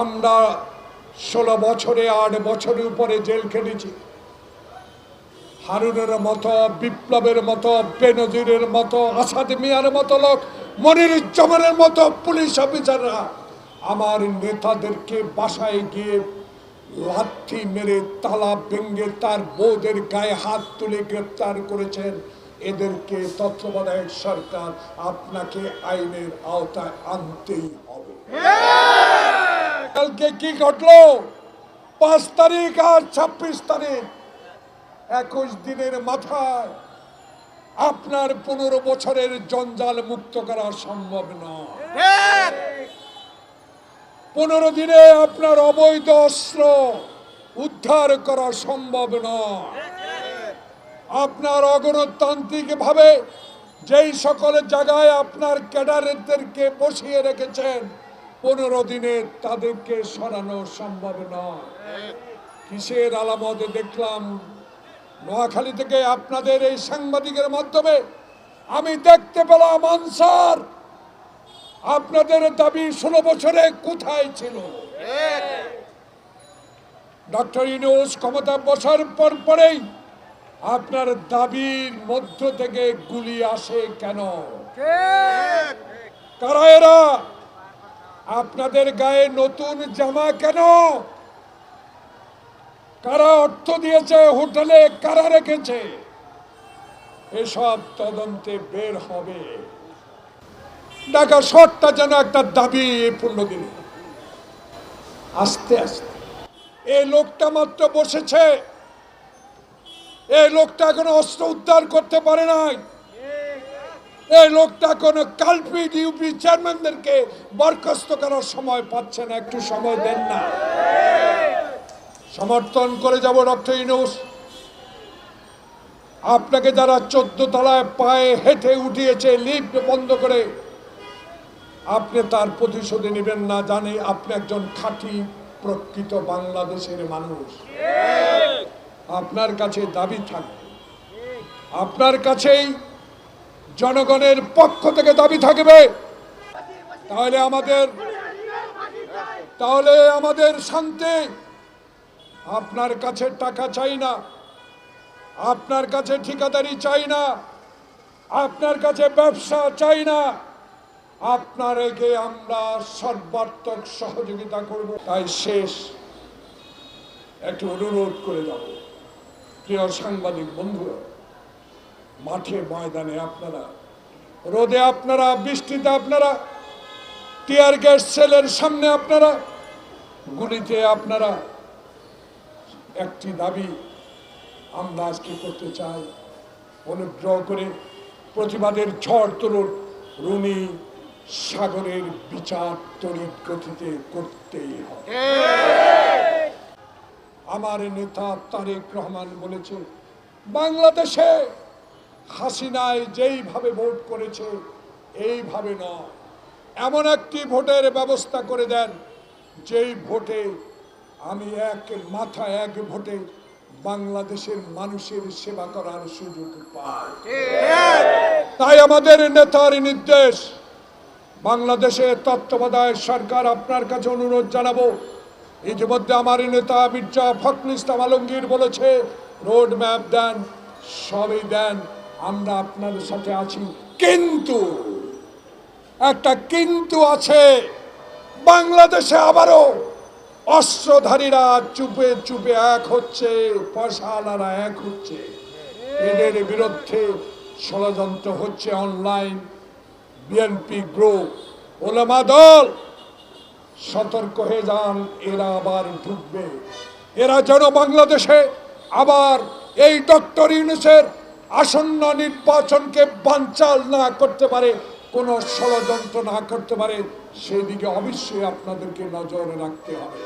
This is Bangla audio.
আমরা ষোলো বছরে, আট বছরের উপরে জেল খেটেছি। হারুনের মতো, বিপ্লবের মতো, বেনজিরের মতো, আসাদ মিয়ার মতো লোক মনিরুজ্জামানের মতো পুলিশ অফিসাররা আমার নেতাদেরকে বাসায় গিয়ে লাথি মেরে তালা ভেঙ্গে তার বউদের গায়ে হাত তুলে গ্রেপ্তার করেছেন। এদেরকে তত্ত্বাবধায়ক সরকার আপনাকে আইনের আওতায় আনতেই হবে। কালকে কি ঘটলো? পাঁচ তারিখ আর ছাব্বিশ তারিখ। একুশ দিনের মাথায় আপনার পনেরো বছরের জঞ্জাল মুক্ত করা সম্ভব নয়। পনেরো দিনে আপনার অবৈধ অস্ত্র উদ্ধার করা সম্ভব নয়। আপনার অগণতান্ত্রিক ভাবে যেই সকল জায়গায় আপনার ক্যাডারদেরকে বসিয়ে রেখেছেন পনেরো দিনে তাদেরকে সরানো সম্ভব নয়। কিসের আলামতে? দেখলাম নোয়াখালী থেকে আপনাদের এই সাংবাদিকের মাধ্যমে আমি দেখতে পেলাম আনসার। আপনাদের দাবি ষোলো বছরে কোথায় ছিল? ডক্টর ইউনুস ক্ষমতা বসার পর পরেই আপনার দাবির মধ্য থেকে গুলি আসে কেন? কারা এরা? আপনাদের গায়ে নতুন জামা কেন? কারা অর্থ দিয়েছে, হোটেলে কারা রেখেছে? এসব তদন্তে বের হবে। ঢাকা শহরটা যেন একটা দাবি পূর্ণ দিন আস্তে আস্তে। এই লোকটা মাত্র বসেছে। এই লোকটা এখনও অস্ত্র উদ্ধার করতে পারে নাই। এই লোকটা কোন কালপিট ইউপি চেয়ারম্যানদেরকে বরখাস্ত করার সময় পাচ্ছে না, একটু সময় দেন না। সমর্থন করে যাব, ডক্টর ইনুস আপনাকে যারা চোদ্দ তলায় পায়ে হেঁটে উঠিয়েছে, লিফট বন্ধ করে, আপনি তার প্রতিশোধে নেবেন না, জানে আপনি একজন খাঁটি প্রকৃত বাংলাদেশের মানুষ। আপনার কাছে দাবি থাকবে। আপনার কাছেই জনগণের পক্ষ থেকে দাবি থাকবে। তাহলে আমাদের তাহলে আমাদের শান্তি। আপনার কাছে টাকা চাই না। আপনার কাছে ঠিকাদারি চাই না। আপনার কাছে ব্যবসা চাই না। আপনারকে আমরা সর্বাত্মক সহযোগিতা করব। তাই শেষ। একটু অনুরোধ করে যাব। প্রিয় সাংবাদিক বন্ধুরা মাঠে ময়দানে আপনারা, রোদে আপনারা, বৃষ্টিতে আপনারা, টিয়ার গ্যাস সেলের সামনে আপনারা, গুলিতে আপনারা, একটি দাবি আমরা আজকে করতে চাই। অনুগ্রহ করে প্রতিবাদের ঝড় তরুণ রুনি সাগরের বিচার তড়িৎ গতিতে করতেই হবে। আমার নেতা তারেক রহমান বলেছে, বাংলাদেশে হাসিনায় যেইভাবে ভোট করেছে, এইভাবে নয়। এমন একটি ভোটের ব্যবস্থা করে দেন, যেই ভোটে আমি এক মাথা এক ভোটে বাংলাদেশের মানুষের সেবা করার সুযোগ পাই। তাই আমাদের নেতার নির্দেশ বাংলাদেশের তত্ত্বাবধায়ক সরকার আপনার কাছে অনুরোধ জানাব। ইতিমধ্যে আমার নেতা মির্জা ফখরুল ইসলাম আলমগীর বলেছে রোড ম্যাপ দেন, সবই দেন। আমরা আপনাদের সাথে আছি। কিন্তু, একটা কিন্তু আছে। বাংলাদেশে আবারও অস্ত্রধারীরা চুপে চুপে এক হচ্ছে, পয়সাওয়ালারা এক হচ্ছে। এদের বিরুদ্ধে ষড়যন্ত্র হচ্ছে অনলাইন বিএনপি গ্রুপ ওলামা দল, সতর্ক হয়ে যান, এরা আবার ঢুকবে। এরা যেন বাংলাদেশে আবার এই ডক্টর ইউনুসের আসন্ন নির্বাচনকে বাঞ্চাল না করতে পারে, কোনো ষড়যন্ত্র না করতে পারে, সেদিকে অবশ্যই আপনাদেরকে নজরে রাখতে হবে।